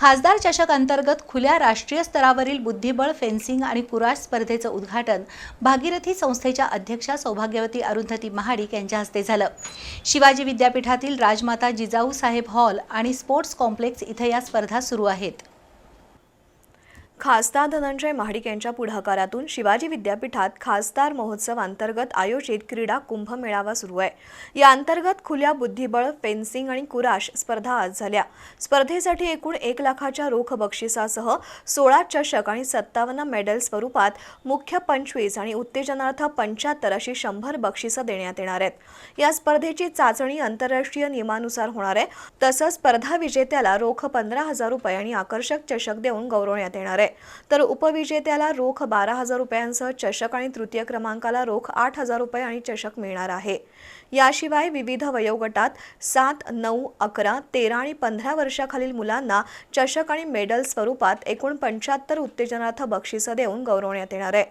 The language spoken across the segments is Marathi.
खासदार चषक अंतर्गत खुल्या राष्ट्रीय स्तरावरील बुद्धिबळ फेन्सिंग आणि कुराश स्पर्धेचं उद्घाटन भागीरथी संस्थेच्या अध्यक्षा सौभाग्यवती अरुंधती महाडिक यांच्या हस्ते झालं. शिवाजी विद्यापीठातील राजमाता जिजाऊ साहेब हॉल आणि स्पोर्ट्स कॉम्प्लेक्स इथं या स्पर्धा सुरू आहेत. खासदार धनंजय महाडिक यांच्या पुढाकारातून शिवाजी विद्यापीठात खासदार महोत्सव अंतर्गत आयोजित क्रीडा कुंभ मेळावा सुरू आहे. या अंतर्गत खुल्या बुद्धिबळ फेन्सिंग आणि कुराश स्पर्धा आज झाल्या. स्पर्धेसाठी एकूण एक लाखाच्या रोख बक्षिसासह सोळा चषक आणि सत्तावन्न मेडल स्वरूपात मुख्य पंचवीस आणि उत्तेजनार्थ पंच्याहत्तर अशी शंभर बक्षिसं देण्यात येणार आहेत. या स्पर्धेची चाचणी आंतरराष्ट्रीय नियमानुसार होणार आहे. तसंच स्पर्धा विजेत्याला रोख पंधरा हजार रुपये आणि आकर्षक चषक देऊन गौरवण्यात येणार आहे. तर उपविजेत्याला रोख बारा हजार रुपयांसह चषक आणि तृतीय क्रमांकाला रोख आठ हजार रुपये आणि चषक मिळणार आहे. याशिवाय विविध वयोगटात सात नऊ अकरा तेरा आणि पंधरा वर्षाखालील मुलांना चषक आणि मेडल स्वरूपात एकूण पंच्याहत्तर उत्तेजनार्थ बक्षिसं देऊन गौरवण्यात येणार आहे.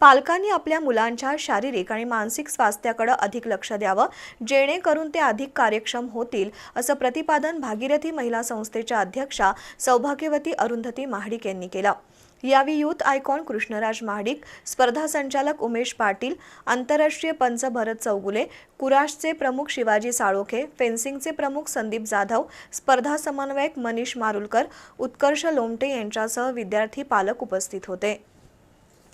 पालकांनी आपल्या मुलांच्या शारीरिक आणि मानसिक स्वास्थ्याकडे अधिक लक्ष द्यावं जेणेकरून ते अधिक कार्यक्षम होतील असं प्रतिपादन भागीरथी महिला संस्थेच्या अध्यक्षा सौभाग्यवती अरुंधती महाडिक यांनी केलं. यावेळी युथ आयकॉन कृष्णराज महाडिक स्पर्धा संचालक उमेश पाटील आंतरराष्ट्रीय पंच भरत चौगुले कुराशचे प्रमुख शिवाजी साळोखे फेन्सिंगचे प्रमुख संदीप जाधव स्पर्धा समन्वयक मनीष मारुलकर उत्कर्ष लोमटे यांच्यासह विद्यार्थी पालक उपस्थित होते.